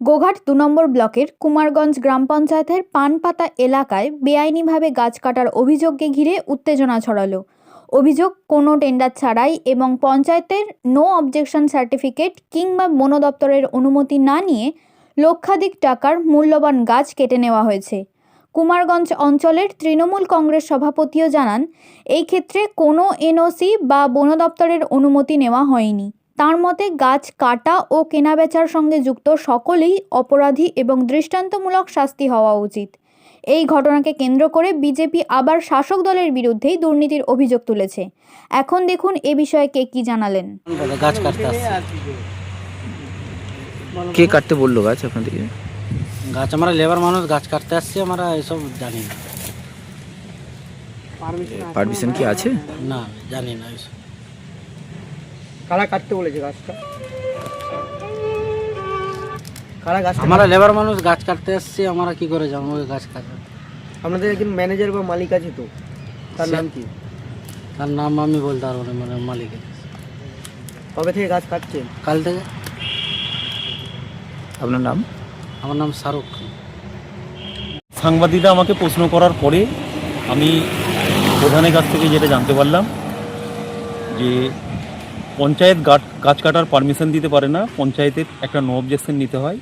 গোঘাট দু নম্বর ব্লকের কুমারগঞ্জ গ্রাম পঞ্চায়েতের পানপাতা এলাকায় বেআইনিভাবে গাছ কাটার অভিযোগকে ঘিরে উত্তেজনা ছড়ালো। অভিযোগ, কোনো টেন্ডার ছাড়াই এবং পঞ্চায়েতের নো অবজেকশন সার্টিফিকেট কিংবা বন দপ্তরের অনুমতি না নিয়ে লক্ষাধিক টাকার মূল্যবান গাছ কেটে নেওয়া হয়েছে। কুমারগঞ্জ অঞ্চলের তৃণমূল কংগ্রেস সভাপতিও জানান, এই ক্ষেত্রে কোনো এনওসি বা বন দপ্তরের অনুমতি নেওয়া হয়নি। তার মতে গাছ কাটা ও কেনাবেচার সঙ্গে যুক্ত সকলেই অপরাধী এবং দৃষ্টান্তমূলক শাস্তি হওয়া উচিত। এই ঘটনাকে কেন্দ্র করে বিজেপি আবার শাসক দলের বিরুদ্ধেই দুর্নীতির অভিযোগ তুলেছে। এখন দেখুন এ বিষয়ে কে কি জানালেন। গাছ কাটতে কে কাটতে বলল গাছ আপনাদেরকে গাছ আমরা লেবার মানুষ গাছ কাটতে আসছি আমরা এসব জানি না। পারমিশন কি আছে? না জানি না এসব। কারা কাটতে বলেছে গাছটা? কারা গাছ আমরা লেবার মানুষ গাছ কাটতে আসছি আমরা কি করে জানব যে গাছ কাটা আপনাদের একজন ম্যানেজার বা মালিক আছে তো তার নাম কি? তার নাম আমি বলতে পারব না মানে মালিকের কবে থেকে গাছ কাটছেন? কাল থেকে। আপনার নাম? আমার নাম শাহরুখ সাংবাদিকরা আমাকে প্রশ্ন করার পরে আমি প্রধানের কাছ থেকে যেটা জানতে পারলাম যে পঞ্চায়েত গাছ কাটার পারমিশন দিতে পারে না। পঞ্চায়েতের একটা নো অবজেকশন নিতে হয়।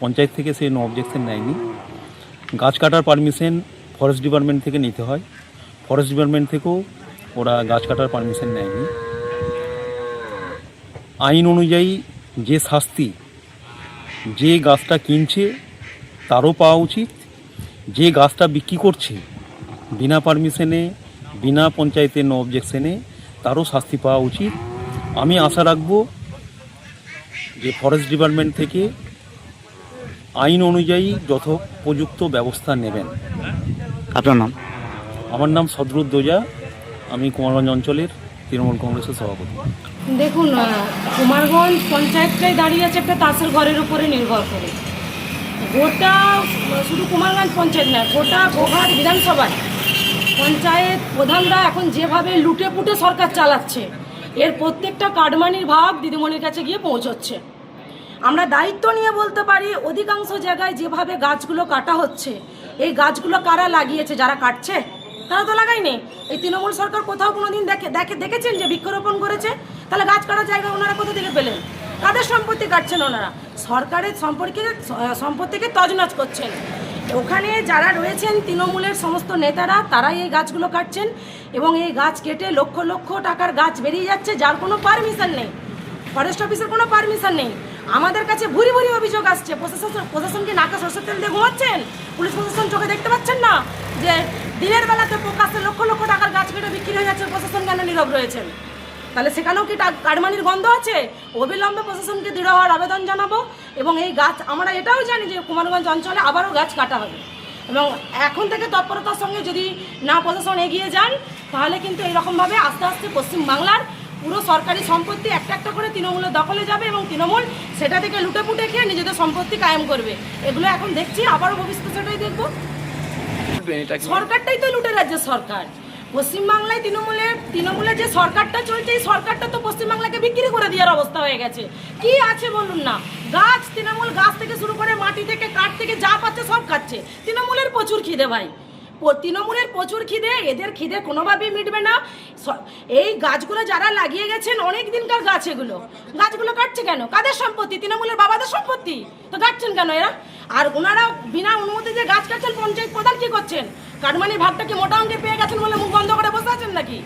পঞ্চায়েত থেকে সেই নো অবজেকশন নেয়নি। গাছ কাটার পারমিশন ফরেস্ট ডিপার্টমেন্ট থেকে নিতে হয়। ফরেস্ট ডিপার্টমেন্ট থেকেও ওরা গাছ কাটার পারমিশন নেয়নি। আইন অনুযায়ী যে শাস্তি, যে গাছটা কিনছে, তারও পাওয়া উচিত। যে গাছটা বিক্রি করছে, বিনা পারমিশনে বিনা পঞ্চায়েতের নো অবজেকশনে তারও শাস্তি পাওয়া উচিত। আমি আশা রাখব যে ফরেস্ট ডিপার্টমেন্ট থেকে আইন অনুযায়ী যথোপযুক্ত ব্যবস্থা নেবেন। আপনার নাম? আমার নাম সদরুদ দোজা। আমি কুমারগঞ্জ অঞ্চলের তৃণমূল কংগ্রেসের সভাপতি। দেখুন কুমারগঞ্জ পঞ্চায়েতটাই দাঁড়িয়ে আছে একটা তাসের ঘরের উপরে নির্ভর করে। গোটা শুধু কুমারগঞ্জ পঞ্চায়েত নয় গোটা গোঘাট বিধানসভায় পঞ্চায়েত প্রধানরা এখন যেভাবে লুটে পুটে সরকার চালাচ্ছে এর প্রত্যেকটা কাটমানির ভাব দিদিমণির কাছে গিয়ে পৌঁছচ্ছে। আমরা দায়িত্ব নিয়ে বলতে পারি, অধিকাংশ জায়গায় যেভাবে গাছগুলো কাটা হচ্ছে, এই গাছগুলো কারা লাগিয়েছে, যারা কাটছে? তারা তো লাগায়নি। এই তৃণমূল সরকার কোথাও কোনোদিন দেখে দেখে দেখেছেন যে বৃক্ষরোপণ করেছে? তাহলে গাছ কাটার জায়গা ওনারা কোথা থেকে পেলেন? কাদের সম্পত্তি কাটছেন ওনারা। সরকারের সম্পর্কে সম্পত্তিকে তজনজ করছেন। ওখানে যারা রয়েছেন তৃণমূলের সমস্ত নেতারা, তারাই এই গাছগুলো কাটছেন এবং এই গাছ কেটে লক্ষ লক্ষ টাকার গাছ বেরিয়ে যাচ্ছে, যার কোনো পারমিশন নেই। ফরেস্ট অফিসের কোনো পারমিশন নেই। আমাদের কাছে ভুরি ভুরি অভিযোগ আসছে। প্রশাসন প্রশাসন কি নাকা সরষের তেল দিয়ে ঘুমাচ্ছেন? পুলিশ প্রশাসন চোখে দেখতে পাচ্ছেন না? যে দিনের বেলাতে প্রকাশ্যে লক্ষ লক্ষ টাকার গাছ কেটে বিক্রি হয়ে যাচ্ছে, প্রশাসন কেন নীরব রয়েছেন? তাহলে সেখানেও কি কাটমানির গন্ধ আছে? অবিলম্বে প্রশাসনকে দৃঢ় হওয়ার আবেদন জানাব। এবং এই গাছ আমরা এটাও জানি যে কুমারগঞ্জ অঞ্চলে আবারও গাছ কাটা হবে। এবং এখন থেকে তৎপরতার সঙ্গে যদি না প্রশাসন এগিয়ে যান তাহলে কিন্তু এইরকমভাবে আস্তে আস্তে পশ্চিম বাংলার পুরো সরকারি সম্পত্তি একটা একটা করে তৃণমূলের দখলে যাবে এবং তৃণমূল সেটা থেকে লুটে পুটে খেয়ে নিজেদের সম্পত্তি কায়েম করবে। এগুলো এখন দেখছি আবারও ভবিষ্যতে সেটাই দেখব। সরকারটাই তো লুটে রাজ্যের সরকার। পশ্চিমবাংলায় তৃণমূলের তৃণমূলের যে সরকারটা চলছে, এই সরকারটা তো পশ্চিমবাংলাকে বিক্রি করে দেওয়ার অবস্থা হয়ে গেছে। কি আছে বলুন না? গাছ, তৃণমূল গাছ থেকে শুরু করে মাটি থেকে, কাঠ থেকে যা পাচ্ছে সব খাচ্ছে। তৃণমূলের প্রচুর খিদে ভাই। তৃণমূলের প্রচুর খিদে, এদের খিদে কোনোভাবেই মিটবে না। এই গাছগুলো যারা লাগিয়ে গেছেন অনেক দিনকার গাছ এগুলো। গাছগুলো কাটছে কেন? কাদের সম্পত্তি? তৃণমূলের বাবাদের সম্পত্তি? তো কাটছেন কেন এরা? আর ওনারা বিনা অনুমতি যে গাছ কাটছেন, পঞ্চায়েত প্রধান কি করছেন? কাটমানির ভাগটা কি মোটা অঙ্কে পেয়ে গেছেন বলে মুখ বন্ধ করে বসে আছেন নাকি?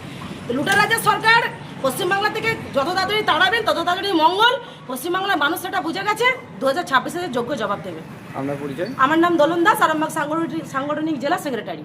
লুটা রাজ্যের সরকার পশ্চিমবাংলা থেকে যত তাড়াতাড়ি তাড়াবেন তত তাড়াতাড়ি মঙ্গল। পশ্চিমবাংলার মানুষ সেটা বুঝে গেছে। দু হাজার ছাব্বিশে যোগ্য জবাব দেবে। আপনার পরিচয়? আমার নাম দোলন দাস আরামবাগ সাংগঠনিক সাংগঠনিক জেলা সেক্রেটারি।